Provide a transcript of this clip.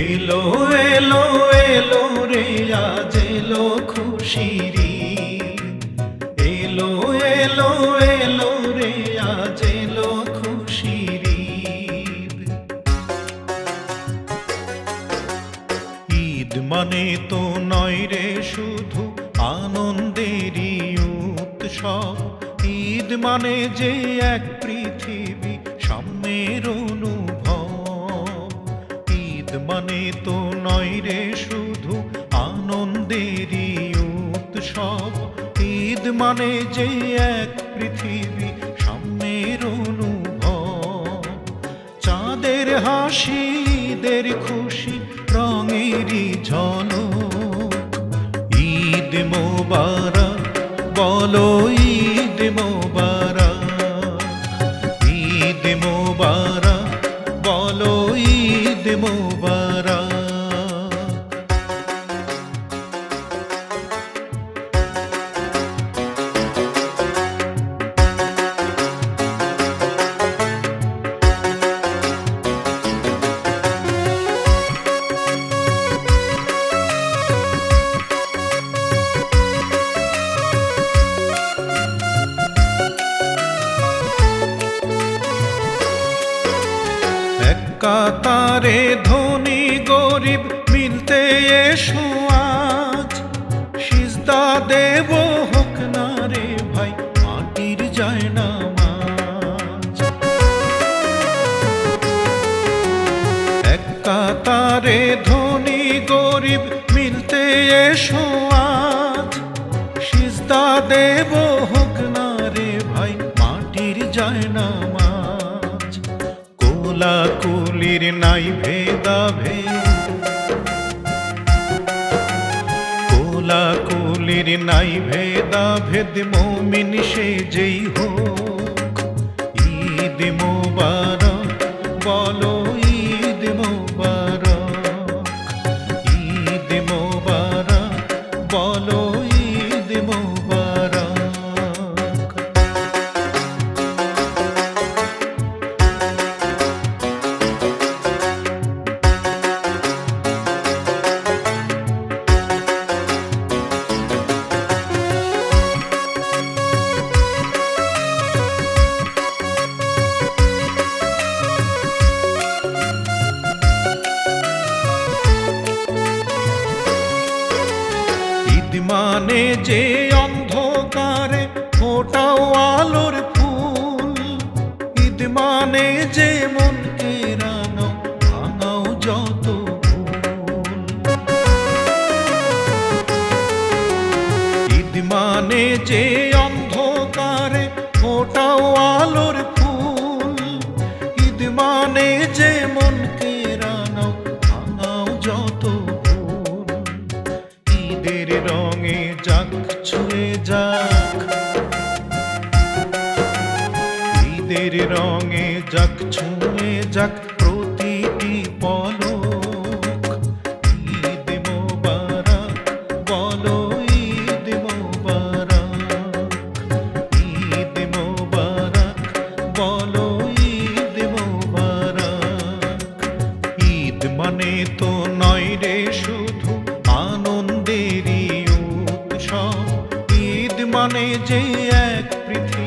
এলো এলো এলো রে, আজ এলো খুশিরি এলো এলো এলো রে, আজ এলো খুশিরি ঈদ। মানে তো নয় রে, শুধু আনন্দেরই উৎসব। ঈদ মানে যে এক পৃথিবী সাম্যের অনুভব ঈদ মানে তো নয় রে শুধু আনন্দেরই উৎসব। ঈদ মানে যে এক পৃথিবী সাম্যের অনুভব। চাঁদের হাসিদের খুশি, রঙেরই ঝলক। ঈদ মোবারক, বলো ঈদ মোবারক কাতারে ধনী গরিব মিলতে এসো আজ। সিজদা দেব হোক না রে ভাই, মাটির যায় না এক কাতারে ধনী গরিব মিলতে এসো আজ। সিজদা দেব হোক না রে ভাই, মাটির যায় না মাছ। কোলা কুলির নাই ভেদা ভেদ কোলা কুলির নাই ভেদা ভেদ মমিন সে যেই হোক। ঈদ মোবারক বলো মানে যে অন্ধকারে ফোটাও আলোর ফুল। ঈদ মানে যে মনকে রানো ভাঙাও যত ঈদ মানে যে ঈদের রঙে যাক, ছুঁয়ে যাক। ঈদের রঙে যাক, ছুঁয়ে যাক প্রতিটি পলক। ঈদ ঈদ মানে তো নয় রে শুধু মানে যে এক পৃথিবী